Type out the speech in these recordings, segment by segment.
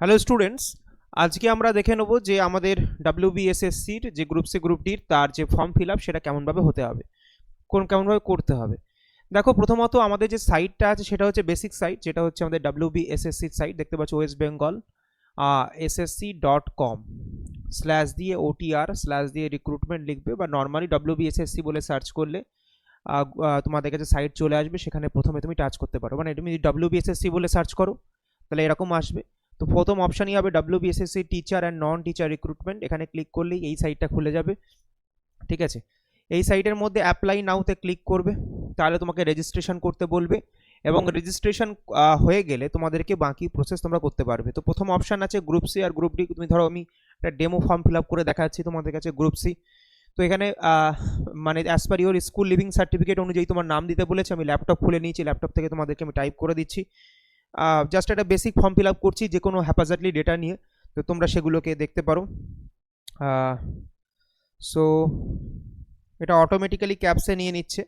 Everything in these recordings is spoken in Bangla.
হ্যালো স্টুডেন্টস আজকে আমরা দেখে নেব যে আমাদের ডাব্লিউবিএসএসসির যে গ্রুপ সি গ্রুপটির তার যে ফর্ম ফিল আপ সেটা কেমনভাবে হতে হবে, কোন কেমনভাবে করতে হবে। দেখো, প্রথমত আমাদের যে সাইটটা আছে, সেটা হচ্ছে বেসিক সাইট যেটা হচ্ছে আমাদের ডাব্লিউবিএসএসসির সাইট দেখতে পাচ্ছ West Bengal SSC dot com slash দিয়ে ওটিআর স্ল্যাশ দিয়ে রিক্রুটমেন্ট লিখবে, বা নর্মালি ডাব্লিউবিএসএসসি বলে সার্চ করলে তোমাদের কাছে সাইট চলে আসবে, সেখানে প্রথমে তুমি টাচ করতে পারো। মানে তুমি ডাব্লিউবিএসএসসি বলে সার্চ করো, তাহলে এরকম আসবে। তো প্রথম অপশানই হবে WBSSC teacher and non teacher recruitment এখানে ক্লিক করলেই এই সাইটটা খুলে যাবে। ঠিক আছে? এই সাইটের মধ্যে অ্যাপ্লাই নাওতে ক্লিক করবে। তাহলে তোমাকে রেজিস্ট্রেশন করতে বলবে। এবং রেজিস্ট্রেশন হয়ে গেলে তোমাদেরকে বাকি প্রসেস তোমরা করতে পারবে। তো প্রথম অপশান আছে গ্রুপ সি আর গ্রুপ ডি তুমি ধরো আমি একটা ডেমো ফর্ম ফিল আপ করে দেখাচ্ছি তোমাদের কাছে গ্রুপ সি তো এখানে মানে as per your school leaving certificate অনুযায়ী তোমার নাম দিতে বলেছে। আমি ল্যাপটপ খুলে নিয়েছি। ল্যাপটপ থেকে তোমাদেরকে আমি টাইপ করে দিচ্ছি। জাস্ট একটা বেসিক ফর্ম ফিল আপ করছি যে কোনো হ্যাপাজার্টলি ডেটা নিয়ে। তো তোমরা সেগুলোকে দেখতে পারো। সো এটা অটোমেটিক্যালি ক্যাপসে নিয়ে নিচ্ছে।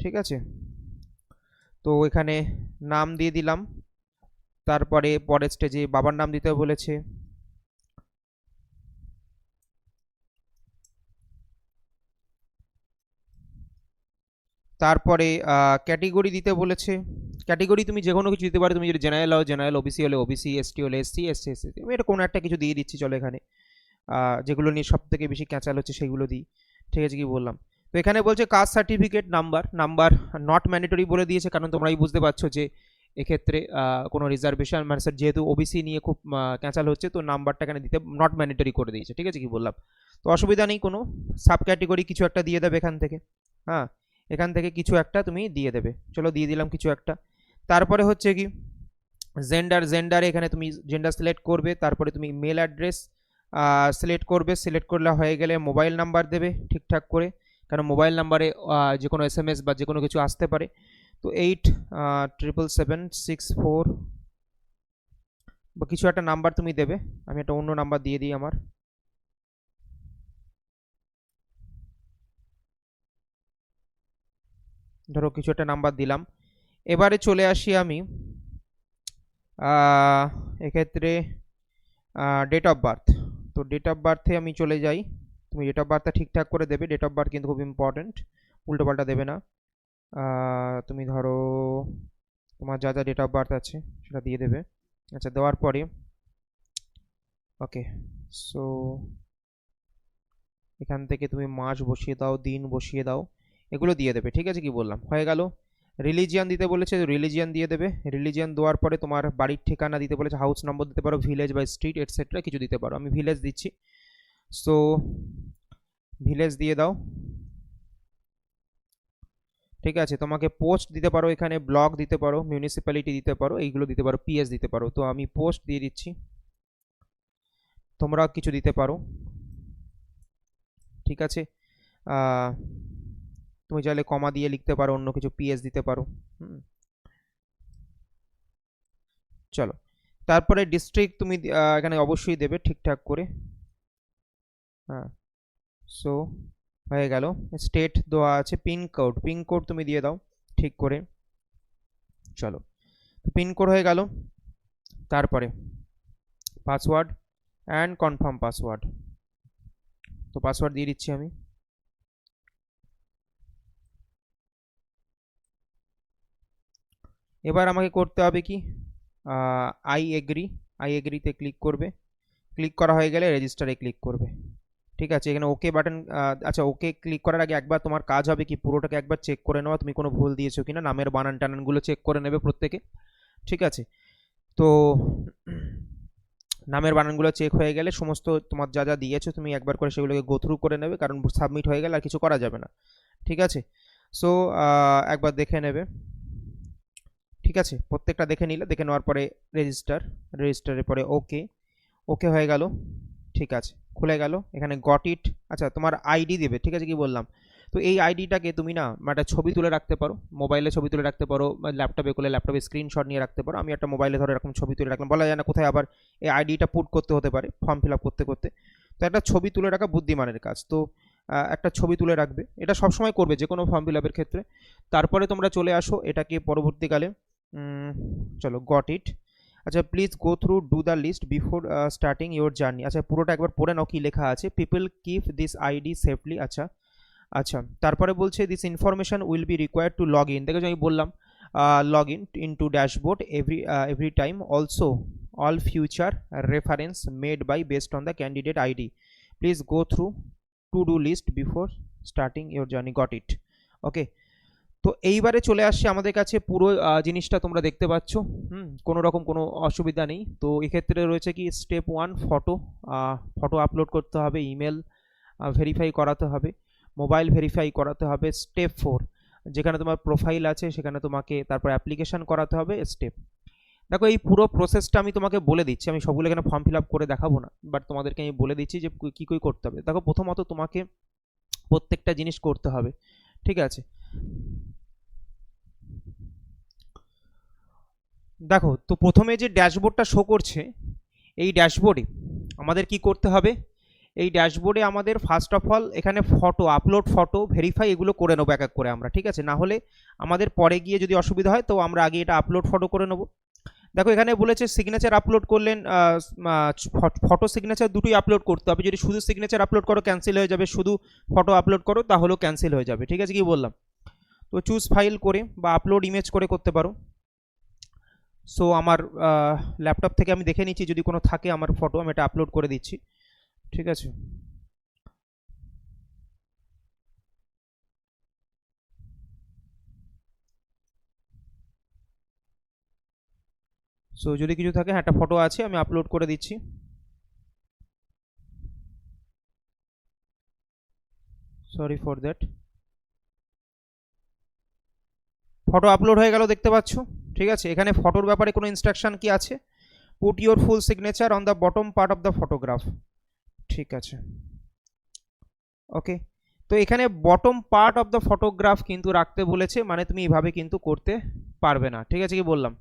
ঠিক আছে? তো এখানে নাম দিয়ে দিলাম। তারপরে পরের স্টেজে বাবার নাম দিতে বলেছে। তারপরে ক্যাটেগরি দিতে বলেছে। ক্যাটেগরি তুমি যে কোনো কিছু দিতে পারো, তুমি যদি জেনারেল হও জেনারেল ওবিসি হলে ওবিসি এসটি হলে এসসি এসসি এসসি আমি এটা কোনো একটা কিছু দিয়ে দিচ্ছি, চলো এখানে। যেগুলো নিয়ে সব থেকে বেশি ক্যাঁচাল হচ্ছে সেগুলো দিই। ঠিক আছে কি বললাম? তো এখানে বলছে caste certificate number number not mandatory বলে দিয়েছে, কারণ তোমরাই বুঝতে পারছ যে এক্ষেত্রে কোনো রিজার্ভেশন মানে স্যার যেহেতু ওবিসি নিয়ে খুব ক্যাঁচাল হচ্ছে, তো নাম্বারটা এখানে দিতে নট ম্যান্ডেটরি করে দিয়েছে। ঠিক আছে কি বললাম? তো অসুবিধা নেই, কোনো সাব ক্যাটেগরি কিছু একটা দিয়ে দেবে এখান থেকে। হ্যাঁ? এখান থেকে কিছু একটা তুমি দিয়ে দেবে। চলো দিয়ে দিলাম কিছু একটা। তারপরে হচ্ছে কি জেন্ডার জেন্ডারে এখানে তুমি জেন্ডার সিলেক্ট করবে, তারপরে তুমি মেল অ্যাড্রেস সিলেক্ট করবে। সিলেক্ট করলে হয়ে গেলে মোবাইল নাম্বার দেবে ঠিকঠাক করে। কারণ মোবাইল নাম্বারে যে কোনো এস এম এস বা যে কোনো কিছু আসতে পারে। তো eight triple seven six four বা কিছু একটা নাম্বার তুমি দেবে। আমি একটা অন্য নাম্বার দিয়ে দিই আমার। ধরো কিছু একটা নাম্বার দিলাম। এবারে চলে আসি আমি এক্ষেত্রে ডেট অফ বার্থ তো ডেট অফ বার্থে আমি চলে যাই। তুমি ডেট অফ বার্থটা ঠিকঠাক করে দেবে। ডেট অফ বার্থ কিন্তু খুব ইম্পর্ট্যান্ট উল্টোপাল্টা দেবে না। তুমি ধরো, তোমার যা যা ডেট অফ বার্থ আছে সেটা দিয়ে দেবে। আচ্ছা দেওয়ার পরে ওকে সো এখান থেকে তুমি মাস বসিয়ে দাও, দিন বসিয়ে দাও। এগুলো দিয়ে দেবে, ঠিক আছে কি বললাম? হয়ে গেল। রিলিজিয়ান দিতে বলেছে রিলিজিয়ান দিয়ে দেবে। রিলিজিয়ান দেওয়ার পরে তোমার বাড়ির ঠিকানা দিতে বলেছে হাউস নম্বর দিতে পারো ভিলেজ বা স্ট্রিট এটসেট্রা কিছু দিতে পারো। আমি ভিলেজ দিচ্ছি। সো ভিলেজ দিয়ে দাও। ঠিক আছে, তোমাকে পোস্ট দিতে পারো এখানে ব্লক দিতে পারো মিউনিসিপ্যালিটি দিতে পারো, এইগুলো দিতে পারো পিএস দিতে পারো। তো আমি পোস্ট দিয়ে দিচ্ছি। তোমরা কিছু দিতে পারো। ঠিক আছে? তুমি চাইলে কমা দিয়ে লিখতে পারো, অন্য কিছু পিএস দিতে পারো। হুম। চলো। তারপরে ডিস্ট্রিক্ট তুমি এখানে অবশ্যই দেবে ঠিকঠাক করে। হ্যাঁ। সো হয়ে গেল। স্টেট দেওয়া আছে পিন কোড পিন কোড তুমি দিয়ে দাও ঠিক করে। চলো। পিন কোড হয়ে গেল। তারপরে পাসওয়ার্ড অ্যান্ড কনফার্ম পাসওয়ার্ড তো পাসওয়ার্ড দিয়ে দিচ্ছি আমি। এবার আমাকে করতে হবে কি? আই এগ্রি আই এগ্রিতে ক্লিক করবে। ক্লিক করা হয়ে গেলে রেজিস্টারে ক্লিক করবে। ঠিক আছে? এখানে ওকে বাটন আচ্ছা ওকে ক্লিক করার আগে একবার তোমার কাজ হবে কি? পুরোটাকে একবার চেক করে নেওয়া তুমি কোনো ভুল দিয়েছ কি না নামের বানান টানানগুলো চেক করে নেবে প্রত্যেকে। ঠিক আছে? তো নামের বানানগুলো চেক হয়ে গেলে সমস্ত তোমার যা যা দিয়েছ তুমি একবার করে সেগুলোকে গো থ্রু করে নেবে। কারণ সাবমিট হয়ে গেলে আর কিছু করা যাবে না। ঠিক আছে? সো একবার দেখে নেবে। ঠিক আছে? প্রত্যেকটা দেখে নিলে, দেখে নেওয়ার পরে রেজিস্টার রেজিস্টারের পরে ওকে ওকে হয়ে গেল, ঠিক আছে, খুলে গেল, এখানে গট ইট আচ্ছা তোমার আইডি দেবে, ঠিক আছে কি বললাম? তো এই আইডিটাকে তুমি না একটা ছবি তুলে রাখতে পারো মোবাইলে ছবি তুলে রাখতে পারো ল্যাপটপে করলে ল্যাপটপে স্ক্রিনশট নিয়ে রাখতে পারো, আমি একটা মোবাইলে ধরো এরকম ছবি তুলে রাখলাম, বলা যায় না কোথায় আবার এই আইডিটা পুট করতে হতে পারে ফর্ম ফিল আপ করতে করতে, তো একটা ছবি তুলে রাখা বুদ্ধিমানের কাজ, তো একটা ছবি তুলে রাখবে, এটা সবসময় করবে যে কোনো ফর্ম ফিল ক্ষেত্রে, তারপরে তোমরা চলে আসো, এটাকে পরবর্তীকালে চলো গট ইট আচ্ছা please go through do the list before starting your journey আচ্ছা পুরোটা একবার পড়ে নাও কি লেখা আছে। People keep this ID safely আচ্ছা আচ্ছা তারপরে বলছে this information will be required to log in দেখেছ আমি বললাম log in in to dashboard every every time also all future reference made by based on the candidate id please go through to do list before starting your journey. Got it. Okay তো এইবারে চলে আসছে আমাদের কাছে পুরো জিনিসটা তোমরা দেখতে পাচ্ছ। হুম, কোনো রকম কোনো অসুবিধা নেই। তো এক্ষেত্রে রয়েছে কি step one photo photo upload করতে হবে ইমেল ভেরিফাই করাতে হবে মোবাইল ভেরিফাই করাতে হবে স্টেপ ফোর যেখানে তোমার প্রোফাইল আছে, সেখানে তোমাকে তারপর অ্যাপ্লিকেশন করাতে হবে স্টেপ দেখো, এই পুরো প্রসেসটা আমি তোমাকে বলে দিচ্ছি। আমি সবগুলো এখানে ফর্ম ফিল আপ করে দেখাবো না বাট তোমাদেরকে আমি বলে দিচ্ছি যে কী কী করতে হবে। দেখো, প্রথমত তোমাকে প্রত্যেকটা জিনিস করতে হবে, ঠিক আছে? দেখো, তো প্রথমে যে ড্যাশবোর্ডটা শো করছে, এই ড্যাশবোর্ডে আমাদের কি করতে হবে? এই ড্যাশবোর্ডে আমাদের ফার্স্ট অফ অল এখানে ফটো আপলোড ফটো ভেরিফাই এগুলো করে নেব এক এক করে আমরা, ঠিক আছে? না হলে আমাদের পরে গিয়ে যদি অসুবিধা হয়, তো আমরা আগে এটা আপলোড ফটো করে নেব। দেখো, এখানে বলেছে সিগনেচার আপলোড করলেন ফটো সিগনেচার দুটোই আপলোড করতে হবে। যদি শুধু সিগনেচার আপলোড করো ক্যান্সেল হয়ে যাবে। শুধু ফটো আপলোড করো, তাহলেও ক্যান্সেল হয়ে যাবে। ঠিক আছে, কি বললাম? তো চুজ ফাইল করে বা আপলোড ইমেজ করে করতে পারো। সো আমার ল্যাপটপ থেকে আমি দেখে নিচ্ছি, যদি কোনো থাকে আমার ফটো আমি এটা আপলোড করে দিচ্ছি। ঠিক আছে? সো যদি কিছু থাকে হ্যাঁ একটা ফটো আছে, আমি আপলোড করে দিচ্ছি। Sorry for that photo upload হয়ে গেল, দেখতে পাচ্ছ? ঠিক আছে? এখানে ফটোর ব্যাপারে কোনো ইনস্ট্রাকশন কি আছে? Put your full signature on the bottom part of the photograph ঠিক আছে। ওকে তো এখানে bottom part of the photograph কিন্তু রাখতে বলেছে মানে তুমি এইভাবে কিন্তু করতে পারবে না। ঠিক আছে কি বললাম?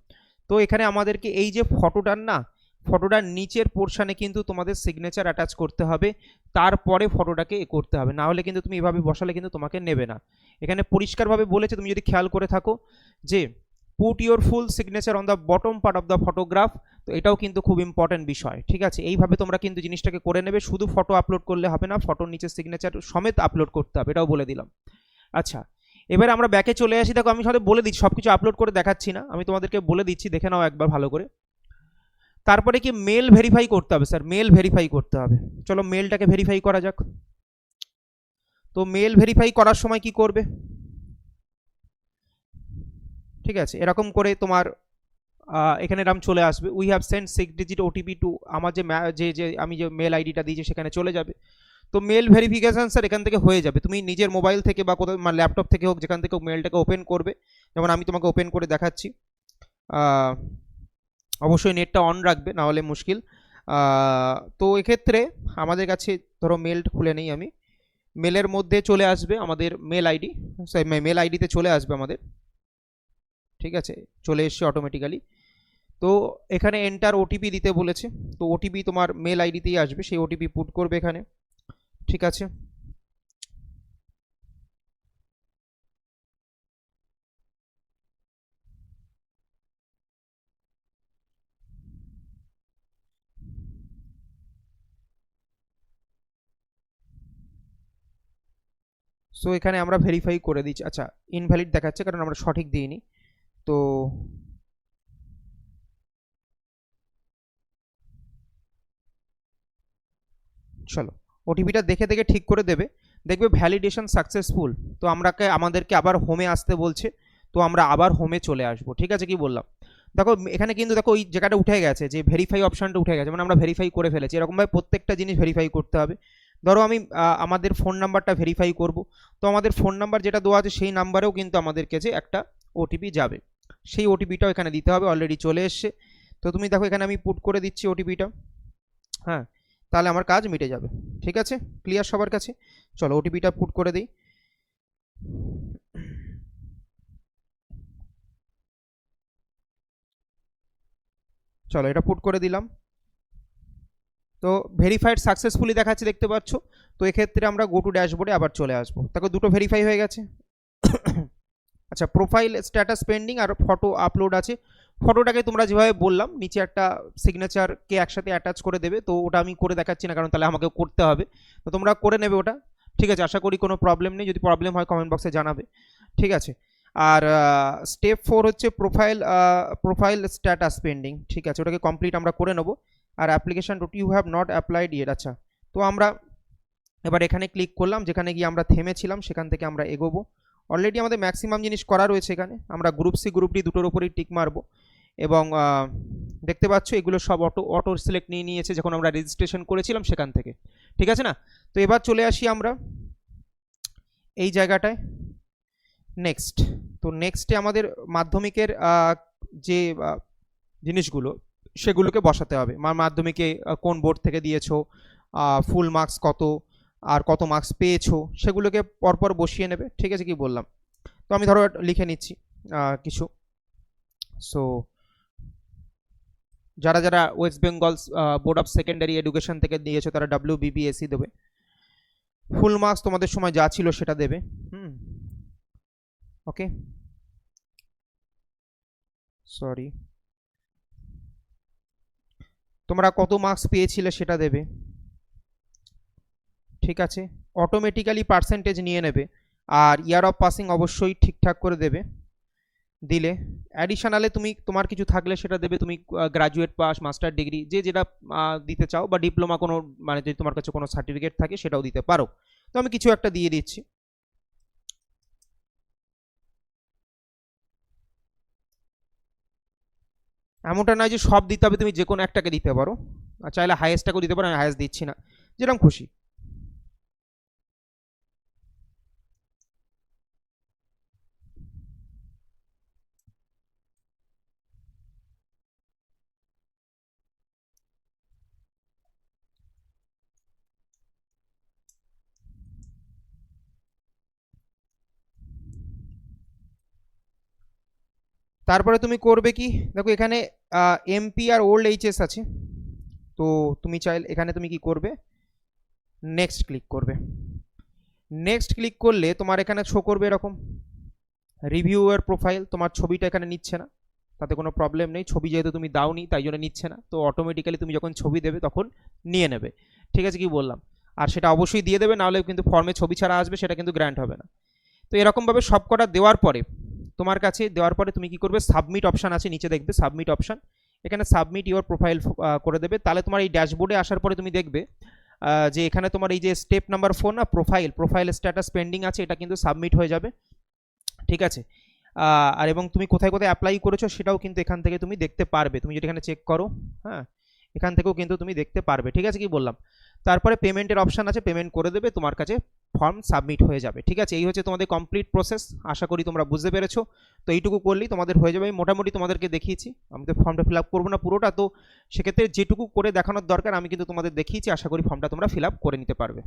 তো এখানে আমাদেরকে এই যে ফটোটার না ফটোটার নিচের পোর্শানে কিন্তু তোমাদের সিগনেচার অ্যাটাচ করতে হবে, তারপরে ফটোটাকে এ করতে হবে। না হলে কিন্তু তুমি এভাবে বসালে কিন্তু তোমাকে নেবে না। এখানে পরিষ্কারভাবে বলেছে, তুমি যদি খেয়াল করে থাকো যে put your full signature on the bottom part of the photograph তো এটাও কিন্তু খুব ইম্পর্টেন্ট বিষয়, ঠিক আছে? এইভাবে তোমরা কিন্তু জিনিসটাকে করে নেবে, শুধু ফটো আপলোড করলে হবে না ফটোর নিচে সিগনেচার সমেত আপলোড করতে হবে, এটাও বলে দিলাম। আচ্ছা এবারে আমরা ব্যাকে চলে আসি। দেখো, আমি সাথে বলে দিচ্ছি সব কিছু আপলোড করে দেখাচ্ছি না, আমি তোমাদেরকে বলে দিচ্ছি, দেখে নাও একবার ভালো করে। তারপরে কি মেল ভেরিফাই করতে হবে স্যার মেল ভেরিফাই করতে হবে। চলো মেলটাকে ভেরিফাই করা যাক। তো মেল ভেরিফাই করার সময় কি করবে? ঠিক আছে? এরকম করে তোমার এখানে এরকম চলে আসবে। We have send six digit OTP to আমার যে যে যে, আমি যে মেল আইডিটা দিয়েছি সেখানে চলে যাবে। তো মেল ভেরিফিকেশান স্যার এখান থেকে হয়ে যাবে। তুমি নিজের মোবাইল থেকে বা কোথাও মানে ল্যাপটপ থেকে হোক, যেখান থেকে মেলটাকে ওপেন করবে। যেমন আমি তোমাকে ওপেন করে দেখাচ্ছি। অবশ্যই নেটটা অন রাখবে, না হলে মুশকিল। তো এক্ষেত্রে আমাদের কাছে ধরো মেল খুলে নেই আমি। মেলের মধ্যে চলে আসবে আমাদের মেল আইডি মেল আইডিতে চলে আসবে আমাদের। ঠিক আছে? চলে এসছে অটোমেটিক্যালি তো এখানে এন্টার ওটিপি দিতে বলেছে। তো ওটিপি তোমার মেল আইডিতেই আসবে। সেই ওটিপি পুট করবে এখানে। ঠিক আছে? সো এখানে আমরা ভেরিফাই করে দিচ্ছি। আচ্ছা ইনভ্যালিড দেখাচ্ছে কারণ আমরা সঠিক দিইনি। তো চলো ওটিপিটা দেখে দেখে ঠিক করে দেবে। দেখবে ভ্যালিডেশন সাকসেসফুল তো আমরাকে, আমাদেরকে আবার হোমে আসতে বলছে, তো আমরা আবার হোমে চলে আসব, ঠিক আছে কি বললাম? দেখো, এখানে কিন্তু দেখো, ওই জায়গাটা উঠে গেছে, যে ভেরিফাই অপশানটা উঠে গেছে মানে আমরা ভেরিফাই করে ফেলেছি। এরকমভাবে প্রত্যেকটা জিনিস ভেরিফাই করতে হবে। ধরো, আমি আমাদের ফোন নাম্বারটা ভেরিফাই করব, তো আমাদের ফোন নাম্বার যেটা দেওয়া আছে, সেই নাম্বারেও কিন্তু আমাদের কাছে একটা ওটিপি যাবে। সেই ওটিপিটাও এখানে দিতে হবে অলরেডি চলে এসছে। তো তুমি দেখো এখানে আমি পুট করে দিচ্ছি ওটিপিটা হ্যাঁ তাহলে আমার কাজ মিটে যাবে। ঠিক আছে? ক্লিয়ার সবার কাছে? চলো ওটিপিটা পুট করে দিই। চলো এটা পুট করে দিলাম। তো ভেরিফাইড সাকসেসফুলি দেখাচ্ছে, দেখতে পাচ্ছ? তো এক্ষেত্রে আমরা গো টু ড্যাশবোর্ডে আবার চলে আসব। দেখো দুটো ভেরিফাই হয়ে গেছে। আচ্ছা প্রোফাইল স্ট্যাটাস পেন্ডিং আর ফটো আপলোড আছে। ফটোটাকে তোমরা যেভাবে বললাম, নিচে একটা সিগনেচারকে একসাথে অ্যাটাচ করে দেবে, তো ওটা আমি করে দেখাচ্ছি না, কারণ তাহলে আমাকে করতে হবে। তো তোমরা করে নেবে ওটা। ঠিক আছে, আশা করি কোনো প্রবলেম নেই, যদি প্রবলেম হয় কমেন্ট বক্সে জানাবে। ঠিক আছে, আর স্টেপ ফোর হচ্ছে প্রোফাইল প্রোফাইল স্ট্যাটাস পেন্ডিং ঠিক আছে, ওটাকে কমপ্লিট আমরা করে নেব। আর application dot you have not applied yet আচ্ছা তো আমরা এবার এখানে ক্লিক করলাম, যেখানে গিয়ে আমরা থেমেছিলাম, সেখান থেকে আমরা এগোবো। অলরেডি আমাদের ম্যাক্সিমাম জিনিস করা রয়েছে এখানে। আমরা গ্রুপ সি গ্রুপ ডি দুটোর উপরেই টিক মারবো। এবং দেখতে পাচ্ছ এগুলো সব অটো অটো সিলেক্ট নিয়ে নিয়েছে যখন আমরা রেজিস্ট্রেশন করেছিলাম সেখান থেকে। ঠিক আছে না? তো এবার চলে আসি আমরা এই জায়গাটায়। নেক্সট তো নেক্সটে আমাদের মাধ্যমিকের যে জিনিসগুলো সেগুলোকে বসাতে হবে। মাধ্যমিকে কোন বোর্ড থেকে দিয়েছ? ফুল মার্কস কত? আর কত মার্কস পেয়েছ, সেগুলোকে পরপর বসিয়ে নেবে, ঠিক আছে কি বললাম? তো আমি ধরো লিখে নিচ্ছি কিছু। সো যারা যারা West Bengal board of secondary education থেকে দিয়েছ, তারা ডাব্লিউ বিবিএসসি দেবে। ফুল মার্কস তোমাদের সময় যা ছিল সেটা দেবে, হুম? ওকে সরি তোমরা কত মার্কস পেয়েছিলে সেটা দেবে। ঠিক আছে? অটোমেটিক্যালি পার্সেন্টেজ নিয়ে নেবে। আর ইয়ার অফ পাসিং অবশ্যই ঠিকঠাক করে দেবে। দিলে অ্যাডিশনালে তুমি, তোমার কিছু থাকলে সেটা দেবে, তুমি গ্রাজুয়েট পাস মাস্টার ডিগ্রি যে যেটা দিতে চাও বা ডিপ্লোমা কোনো মানে যদি তোমার কাছে কোনো সার্টিফিকেট থাকে সেটাও দিতে পারো। তো আমি কিছু একটা দিয়ে দিচ্ছি। এমনটা নয় যে সব দিতে হবে, তুমি যে কোনো একটাকে দিতে পারো। চাইলে হায়েস্টটাকেও দিতে পারো, আমি হায়েস্ট দিচ্ছি না। যেরকম খুশি। তারপরে তুমি করবে কি? দেখো এখানে এমপি আর ওল্ড এইচএস আছে। তো তুমি চাইলে, এখানে তুমি কি করবে? নেক্সট ক্লিক করবে। নেক্সট ক্লিক করলে তোমার এখানে শো করবে এরকম। রিভিউয়ার প্রোফাইল তোমার ছবিটা এখানে নিচ্ছে না। তাতে কোনো প্রবলেম নেই। ছবি যেহেতু তুমি দাওনি, তাই জন্য নিচ্ছে না। তো অটোমেটিক্যালি তুমি যখন ছবি দেবে, তখন নিয়ে নেবে। ঠিক আছে কি বললাম? আর সেটা অবশ্যই দিয়ে দেবে, নাহলে কিন্তু ফর্মে ছবি ছাড়া আসবে, সেটা কিন্তু গ্র্যান্ট হবে না। তো এরকমভাবে সব কটা দেওয়ার পরে তোমার কাছে দেওয়ার পরে তুমি কি করবে? সাবমিট অপশান আছে, নিচে দেখবে সাবমিট অপশান এখানে সাবমিট ইউর প্রোফাইল করে দেবে। তাহলে তোমার এই ড্যাশবোর্ডে আসার পরে তুমি দেখবে যে এখানে তোমার এই যে স্টেপ নাম্বার ফোর না প্রোফাইল প্রোফাইল স্ট্যাটাস পেন্ডিং আছে, এটা কিন্তু সাবমিট হয়ে যাবে। ঠিক আছে? আর এবং তুমি কোথায় কোথায় অ্যাপ্লাই করেছ সেটাও কিন্তু এখান থেকে তুমি দেখতে পারবে। তুমি যদি এখানে চেক করো হ্যাঁ এখান থেকেও কিন্তু তুমি দেখতে পারবে। ঠিক আছে কি বললাম? তারপরে পেমেন্টের অপশান আছে পেমেন্ট করে দেবে। তোমার কাছে ফর্ম সাবমিট হয়ে যাবে, ঠিক আছে? এই হচ্ছে তোমাদের কমপ্লিট প্রসেস আশা করি তোমরা বুঝতে পেরেছ। তো এইটুকু করলেই তোমাদের হয়ে যাবে। আমি মোটামুটি তোমাদেরকে দেখিয়েছি, আমি তো ফর্মটা ফিল আপ করব না পুরোটা, তো সেক্ষেত্রে যেটুকু করে দেখানোর দরকার, আমি কিন্তু তোমাদের দেখিয়েছি, আশা করি ফর্মটা তোমরা ফিল আপ করে নিতে পারবে।